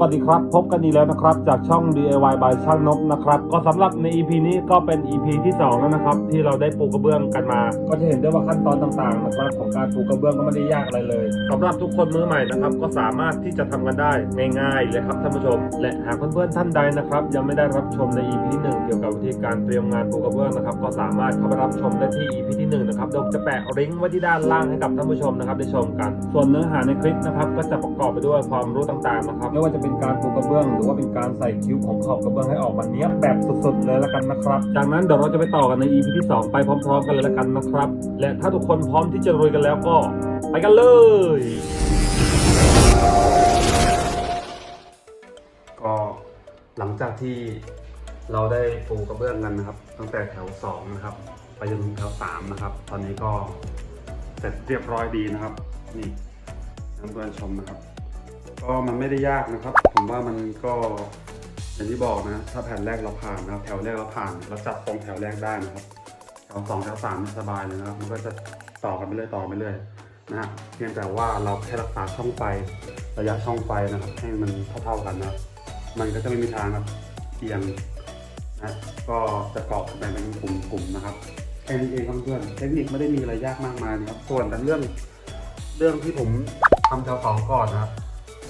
วัสดีครับ พบกันอีกแล้วนะครับ จากช่อง DIY by ช่างนกนะครับ ก็สำหรับใน EP นี้ก็เป็น EP ที่2แล้วนะครับ ที่เราได้ปูกระเบื้องกันมา ก็จะเห็นได้ว่าขั้นตอนต่างๆนะครับของการปูกระเบื้องก็ไม่ได้ยากอะไรเลยสำหรับทุกคนมือใหม่นะครับ ก็สามารถที่จะทำกันได้ง่ายๆเลยครับท่านผู้ชม และหากเพื่อนๆท่านใดนะครับ ยังไม่ได้รับชมใน EP ที่หนึ่งเกี่ยวกับวิธีการเตรียมงานปูกระเบื้องนะครับ ก็สามารถเข้าไปรับชมได้ที่ EP ที่หนึ่งนะครับเดี๋ยวผมจะแปะลิงก์ไว้ที่ด้านล่างให้กับท่านผู้ชมนะครับได้ชมกัน ส่วนเนื้อหาในคลิปนะครับก็จะประกอบไปด้วยความรู้ต่างๆนะครับไม่ว่าจะเป็น็นการปูกระเบื้อง หรือว่าเป็นการใส่คิ้วของขอบกระเบื้องให้ออกมาเนี้ยแบบสุดๆเลยละกันนะครับจากนั้นเดี๋ยวเราจะไปต่อกันใน EP ที่ 2 ไปพร้อม ๆ กันเลยละกันนะครับ และถ้าทุกคนพร้อมที่จะรวยกันแล้วก็ ไปกันเลยก็หลังจากที่เราได้ปูกระเบื้องกันนะครับ ตั้งแต่แถว2นะครับไปจนถึงแถว3นะครับ ตอนนี้ก็เสร็จเรียบร้อยดีนะครับ นี่ท่านเพื่อนชมนะครับ ก็มันไม่ได้ยากนะครับ ผมว่ามันก็อย่างที่บอกนะ ถ้าแผ่นแรกเราผ่านนะครับ แถวแรกเราผ่านเราจับตรงแถวแรกได้นะครับ แถวสองแถวสามสบายเลยนะครับ มันก็จะต่อกันไปเรื่อยต่อไปเรื่อยนะฮะเพียงแต่ว่าเราแค่รักษาช่องไฟระยะช่องไฟนะครับ ให้มันเท่าๆกันนะมันก็จะไม่มีทางครับเอียงนะก็จะเกาะแบ่งเป็นกลุ่มๆนะครับแค่นี้เองครับเพื่อนเทคนิคไม่ได้มีอะไรยากมากมายนะครับส่วนแต่เรื่องเรื่องที่ผมทำแถวสองก่อนนะครับ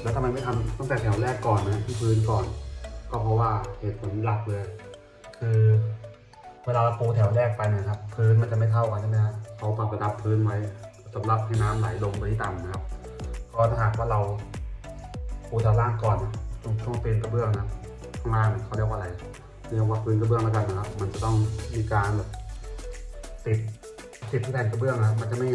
แล้วทำไมไม่ทำตั้งแต่แถวแรกก่อนนะที่พื้นก่อน ก็เพราะว่าเหตุผลหลักเลย คือเวลาเราปูแถวแรกไปนะครับ พื้นมันจะไม่เท่ากันใช่ไหมฮะเขาปรับระดับพื้นไว้สำหรับให้น้ำไหลลงไปที่ต่ำนะครับก็ถ้าหากว่าเราปูแถวล่างก่อนนะตรงช่วงตีนกระเบื้องนะข้างล่างเนี่ยเขาเรียกว่าอะไรเรียกว่าพื้นกระเบื้องแล้วกันนะครับ มันจะต้องมีการแบบติดติดที่แผ่นกระเบื้องนะครับ มันจะไม่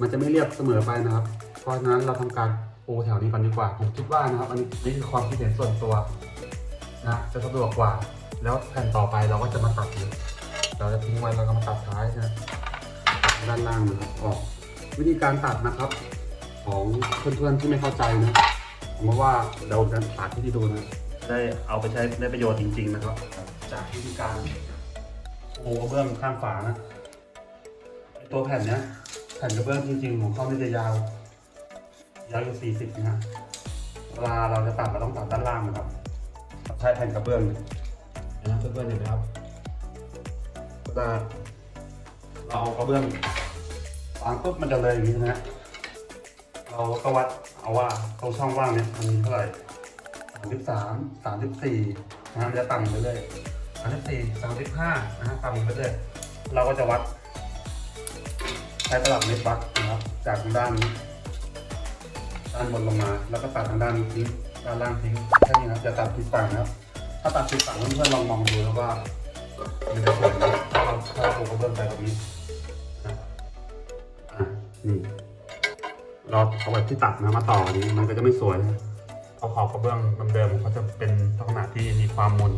มันจะไม่เรียบเสมอไปนะครับ เพราะฉะนั้นเราทำการ ปูแถวนี้ก่อนดีกว่า ผมคิดว่านะครับ อันนี้นี่คือความคิดเห็นส่วนตัวนะจะสะดวกกว่า แล้วแผ่นต่อไปเราก็จะมาตัดเลยเราจะทิ้งไว้แล้วก็มาตัดท้ายนะด้านล่างนะครับออกวิธีการตัดนะครับ ของเพื่อนๆที่ไม่เข้าใจนะผมว่าเราจะตัดที่ดูนะได้เอาไปใช้ได้ประโยชน์จริง ๆ นะครับ จากวิธีการปูกระเบื้องข้างฝานะตัวแผ่นเนี้ยแผ่นกระเบื้องจริงๆของเขาเนี่ยจะยาว ยาวอยู่40นะฮะเวลาเราจะตัดเราต้องตัดด้านล่างนะครับ ใช้แผ่นกระเบื้องเนี่ยนะเพื่อนๆเห็นไหมครับเวลาเราเอากระเบื้องวางปุ๊บมันจะเลยอย่างนี้นะฮะเราก็วัดเอาว่าตรงช่องว่างเนี่ยมันมีเท่าไหร่33 34นะฮะมันจะต่ำไปเรื่อย34 35นะฮะต่ำไปเรื่อยเราก็จะวัดใช้ตลับเมตรวัดนะครับ จากทางด้านนี้ ด้านบนลงมา แล้วก็ตัดทางด้านนี้ทิ้งด้านล่างทิ้งแค่นี้นะครับจะตัดผิดฝั่งนะครับ ถ้าตัดผิดฝั่งเพื่อนๆลองมองดูแล้วว่ามันจะสวยไหมถ้าเราถ้าเราปูกระเบื้องไปแบบนี้นะอะนี่เราเอาแบบที่ตัดนะมาต่อนี้มันก็จะไม่สวยเอาขอบกระเบื้องเดิมๆเขาจะเป็นลักษณะที่มีความมน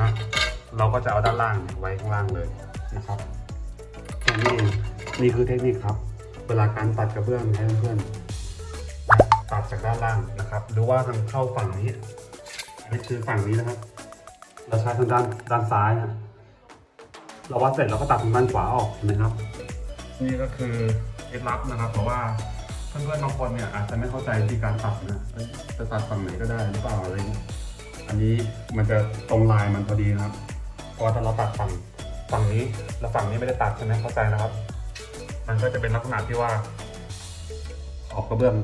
นะ เราก็จะเอาด้านล่างเนี่ยไว้ข้างล่างเลยนะครับแค่นี้นี่คือเทคนิคครับ เวลาการตัดกระเบื้องให้เพื่อนๆ จากด้านล่างนะครับ หรือว่าทางเข้าฝั่งนี้นนี้คือฝั่งนี้นะครับ เราใช้ทางด้านด้านซ้ายนะเราวัดเสร็จเราก็ตัดทางด้านขวาออกเห็นไหมครับ นี่ก็คือเคล็ดลับนะครับ เพราะว่าเพื่อนๆบางคนเนี่ยอาจจะไม่เข้าใจวิธีการตัดนะจะตัดฝั่งไหนก็ได้หรือเปล่าอะไรเงี้ยอันนี้มันจะตรงลายมันพอดีนะครับพราะว่าถ้าเราตัดฝั่งฝั่งนี้แล้วฝั่งนี้ไม่ได้ตัดใช่ไหมเข้าใจนะครับ มันก็จะเป็นลักษณะที่ว่าขอบกระเบื้อง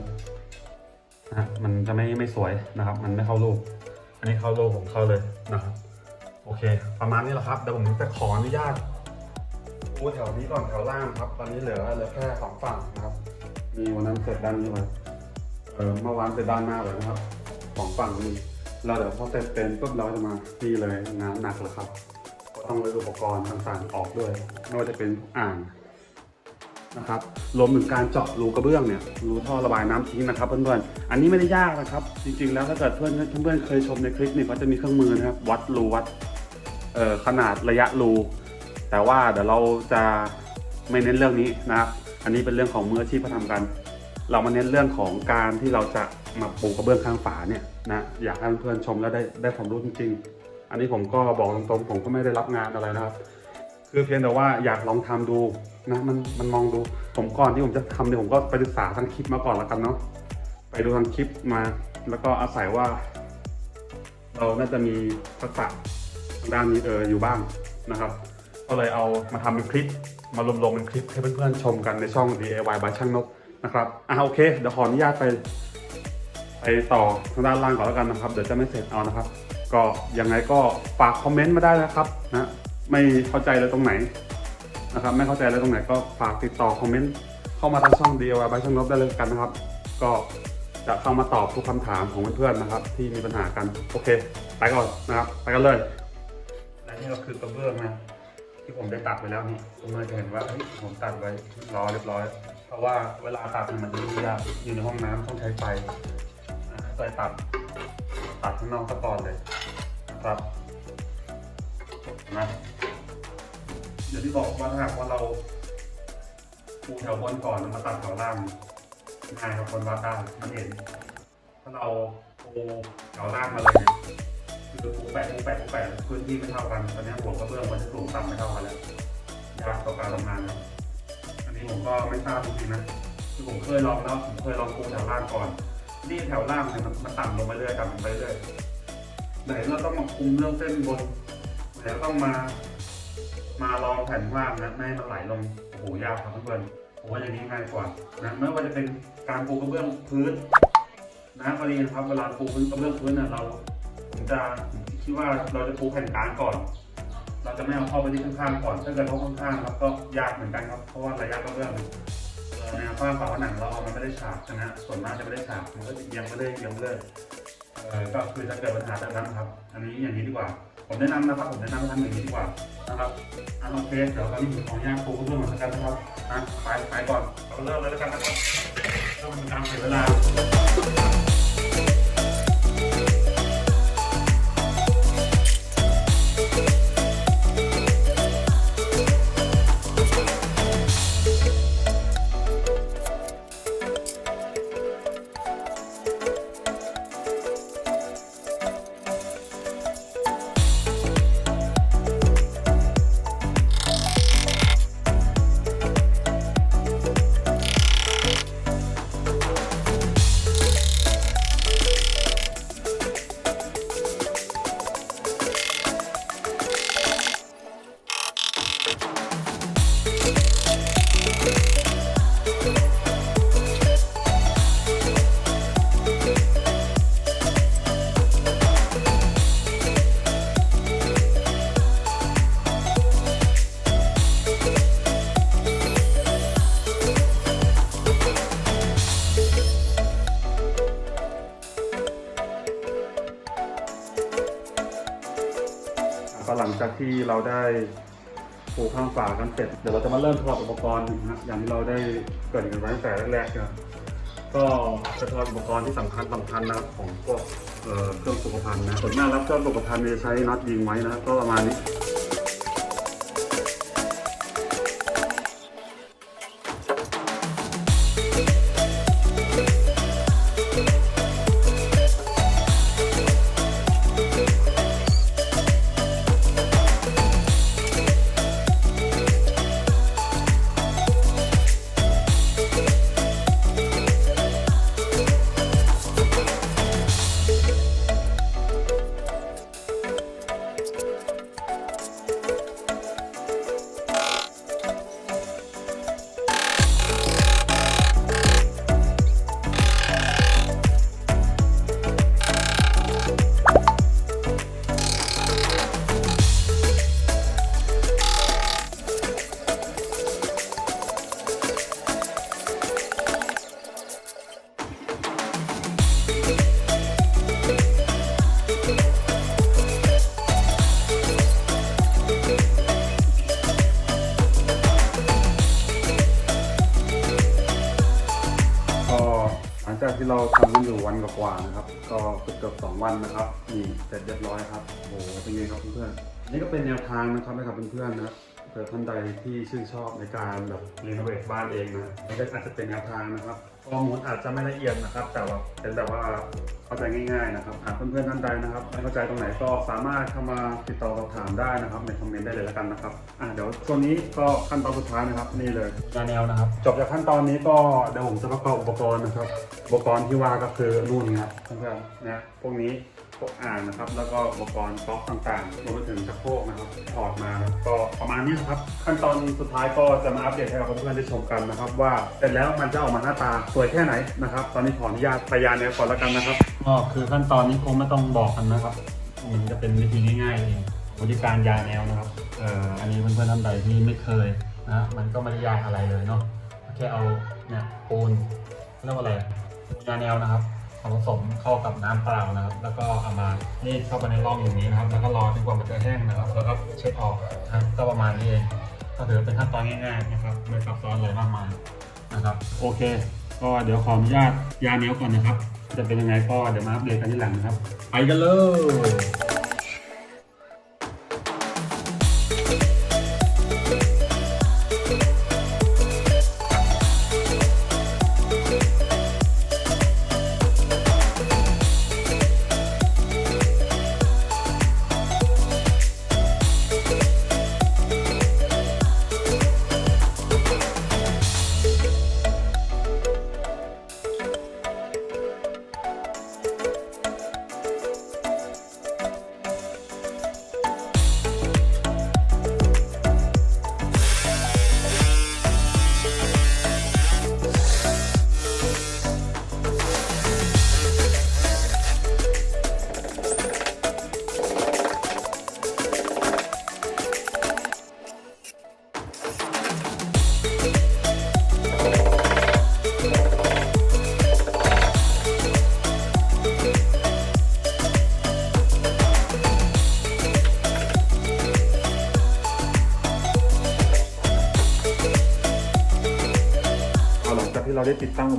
นะมันจะไม่ไม่สวยนะครับ มันไม่เข้ารูป อันนี้เข้ารูปผมเข้าเลยนะครับ โอเค ประมาณนี้แหละครับเดี๋ยวผมจะขออนุญาตปูแถวนี้ก่อนแถวล่างครับ ตอนนี้เหลือเหลือแค่สองฝั่งนะครับ มีวันนั้นเสร็จด้านนี้ไว้เออเมื่อวานเสร็จด้านหน้าเลยนะครับสองฝั่งนี้เราเดี๋ยวพอเสร็จเป็นปุ๊บเราจะมานี่เลยงานหนักแล้วครับ ต้องเลยอุปกรณ์ต่างๆออกด้วยไม่ว่าจะเป็นอ่าง นะครับรวมถึงการเจาะรูกระเบื้องเนี่ยรูท่อระบายน้ำทิ้งนะครับเพื่อนๆอันนี้ไม่ได้ยากนะครับ จริงๆ แล้วถ้าเกิดเพื่อนเพื่อนเคยชมในคลิปเนี่ยเขาจะมีเครื่องมือนะครับ วัดรูวัดขนาดระยะรู แต่ว่าเดี๋ยวเราจะไม่เน้นเรื่องนี้นะครับอันนี้เป็นเรื่องของมืออาชีพเขาทำกัน เรามาเน้นเรื่องของการที่เราจะมาปูกระเบื้องข้างฝาเนี่ยนะอยากให้เพื่อนๆชมแล้วได้ได้ความรู้จริงๆ อันนี้ผมก็บอกตรงๆผมก็ไม่ได้รับงานอะไรนะครับ คือเพียงแต่ว่าอยากลองทำดูนะมันมันมองดูผมก่อนที่ผมจะทำเนี่ยผมก็ไปศึกษาทางคลิปมาก่อนแล้วกันเนาะไปดูทางคลิปมา แล้วก็อาศัยว่า เราน่าจะมีทักษะทางด้านนี้เอออยู่บ้างนะครับ ก็เลยเอามาทำเป็นคลิปมารวมลงเป็นคลิปให้เพื่อนๆชมกันในช่อง DIY บายช่างนกนะครับอะโอเคเดี๋ยวขออนุญาตไปไปต่อทางด้านล่างก่อนแล้วกันนะครับ เดี๋ยวจะไม่เสร็จเอานะครับ ก็ยังไงก็ฝากคอมเมนต์มาได้นะครับนะ ไม่เข้าใจเลยตรงไหนนะครับ ไม่เข้าใจเลยตรงไหนก็ฝากติดต่อคอมเมนต์เข้ามาทางช่อง DIY บายช่างนกได้เลยกันนะครับ ก็จะเข้ามาตอบทุกคำถามของเพื่อนๆนะครับ ที่มีปัญหากันโอเค ไปก่อนนะครับ ไปกันเลยและนี่ก็คือกระเบื้องนะที่ผมได้ตัดไปแล้วนี่คุณเมื่อจะเห็นว่าเอ้ยผมตัดไว้รอเรียบร้อย เพราะว่าเวลาตัดเนี่ยมันจะยุ่งยากอยู่ในห้องน้ำต้องใช้ไฟอ่าก็เลยตัดตัดข้างนอกซะก่อนเลยนะครับนไหม เดี๋ยวที่บอกว่าถ้าหากว่าเราปูแถวบนก่อนแล้วมาตัดแถวล่างง่ายครับคนว่าได้มันเห็น ถ้าเราปูแถวล่างมาเลยเนี่ยคือปูแปะปูแปะปูแปะพื้นที่ไม่เท่ากันตอนนี้หัวกระเบื้องมันจะสูงต่ำไม่เท่ากันแล้วยากต่อการทำงานนะอันนี้ผมก็ไม่ทราบจริงๆนะคือผมเคยลองแล้วผมเคยลองปูแถวล่างก่อนนี่แถวล่างเนี่ยมันมันต่ำลงไปเรื่อยต่ำลงไปเรื่อยไหนเราต้องมาคุมเรื่องเส้นบนไหนเราต้องมา มาลองแผ่นล่างนะไม่ให้มันไหลลงโอ้โหยากครับเพื่อนผมว่าอย่างนี้ง่ายกว่านะไม่ว่าจะเป็นการปูกระเบื้องพื้นนะพอดีนะครับเวลาปูพื้นกระเบื้องพื้นเนี่ยเราผมจะคิดว่าเราจะปูแผ่นกลางก่อน เราจะไม่เอาเข้าไปที่ข้างๆก่อนถ้าเกิดเขาข้างๆครับก็ยากเหมือนกันครับเพราะว่าระยะกระเบื้องเอ่อแนวฝ้าฝาผนังเราเอามันไม่ได้ฉาบนะส่วนมากจะไม่ได้ฉาบมันก็จะเอียงไม่ได้เอียงเลย เออก็คือจะเกิดปัญหาแบบนั้นครับ อันนี้อย่างนี้ดีกว่า ผมแนะนำนะครับ ผมแนะนำให้ทำอย่างนี้ดีกว่านะครับอันโอเคเดี๋ยวตอนนี้ผมขออนุญาตปูกระเบื้องก่อนแล้วกันนะครับนะไปไปก่อนเราเริ่มเลยแล้วกันนะครับเริ่มการเสียเวลา็หลังจากที่เราได้ปูข้างฝากันเสร็จ เดี๋ยวเราจะมาเริ่มถอดอุปกรณ์นะฮะอย่างที่เราได้เกิดกันไว้ตั้งแต่แรกๆนะก็จะถอดอุปกรณ์ที่สำคัญสำคัญนะครับของพวกเครื่องสุขภัณฑ์นะส่วนมากรับเครื่องสุขภัณฑ์เนี่ยจะใช้น็อตยิงไว้นะก็ประมาณนี้ วันนะครับนี่เสร็จเรียบร้อยครับโอ้โหเป็นไงครับเพื่อนๆนี่ก็เป็นแนวทางนะครับให้กับเพื่อนๆนะครับ เผื่อท่านใดที่ชื่นชอบในการแบบรีโนเวทบ้านเองนะนี่ก็อาจจะเป็นแนวทางนะครับข้อมูลอาจจะไม่ละเอียดนะครับ แต่ว่าเป็นแบบว่าเข้าใจง่ายๆนะครับหากเพื่อนๆท่านใดนะครับไม่เข้าใจตรงไหนก็สามารถเข้ามาติดต่อสอบถามได้นะครับ ในคอมเมนต์ได้เลยแล้วกันนะครับอะเดี๋ยวช่วงนี้ก็ขั้นตอนสุดท้ายนะครับ นี่เลยยาแนวนะครับ จบจากขั้นตอนนี้ก็เดี๋ยวผมจะประกอบอุปกรณ์นะครับ อุปกรณ์ที่ว่าก็คือนู่นครับเพื่อนๆนะพวกนี้พ วกอ่างนะครับ แล้วก็อุปกรณ์ก๊อกต่างๆรวมไปถึงชักโครกนะครับถอดมาก็ประมาณนี้ครับ ขั้นตอนสุดท้ายก็จะมาอัปเดตให้กับเพื่อนๆได้ชมกันนะครับ ว่าเสร็จแล้วมันจะออกมาหน้าตาสวยแค่ไหนนะครับ ตอนนี้ขออนุญาตไปยานแนวก่อนแล้วกันนะครับก็คือขั้นตอนนี้คงไม่ต้องบอกกันนะครับมันจะเป็นวิธีง่ายๆเองวิธีการยาแนวนะครับเอ่ออันนี้เพื่อนๆท่านใดที่ไม่เคยนะมันก็ไม่ได้ยาอะไรเลยเนาะแค่เอาเนี่ยปูนเรียกว่าอะไรยาแนวนะครับ เอาผสมเข้ากับน้ำเปล่านะครับ แล้วก็เอามานี่เข้าไปในร่องอย่างนี้นะครับ แล้วก็รอจนกว่ามันจะแห้งนะครับ แล้วก็เช็ดออกนะครับก็ประมาณนี้เอง ก็ถือเป็นขั้นตอนง่ายๆนะครับ ไม่ซับซ้อนอะไรมากมายนะครับ โอเค ก็เดี๋ยวขออนุญาตยาเนี้ยวก่อนนะครับ จะเป็นยังไงก็เดี๋ยวมาอัปเดตกันที่หลังนะครับ ไปกันเลย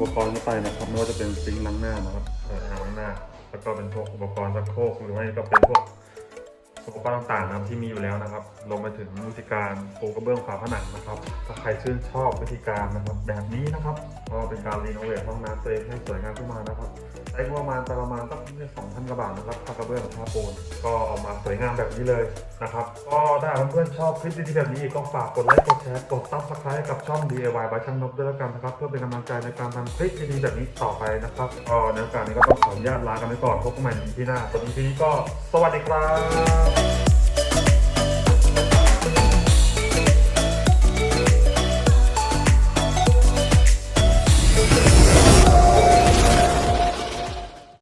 ปกรณ์เข้าไปนะครับไม่ว่าจะเป็นซิงค์ล้างหน้านะครับเอ่ออ่างล้างหน้า แล้วก็เป็นพวกอุปกรณ์สักโครกหรือไม่ก็เป็นพวกอุปกรณ์ต่างๆนะครับที่มีอยู่แล้วนะครับลงมไปถึงวิธีการปูกระเบื้องฝาผนังนะครับ ถ้าใครชื่นชอบวิธีการนะครับแบบนี้นะครับก็เป็นการรีโนเวทห้องน้ำตัวเองให้สวยงามขึ้นมานะครับ ใช้งบประมาณประมาณสักสองพันกว่าบาทนะครับค่ากระเบื้องค่าปูนก็ออกมาสวยงามแบบนี้เลยนะครับก็ถ้าเพื่อนๆชอบคลิปดีๆแบบนี้ก็ฝากกดไลค์กดแชร์กดซับสไครต์กับช่อง DIY บายช่างนกด้วยแล้วกันนะครับเพื่อเป็นกำลังใจในการทำคลิปดีๆแบบนี้ต่อไปนะครับก็ในโอกาสนี้ก็ต้องขออนุญาตลากันไปก่อนพบกันใหม่ใน EP หน้าตอนนี้ก็สวัสดีครับ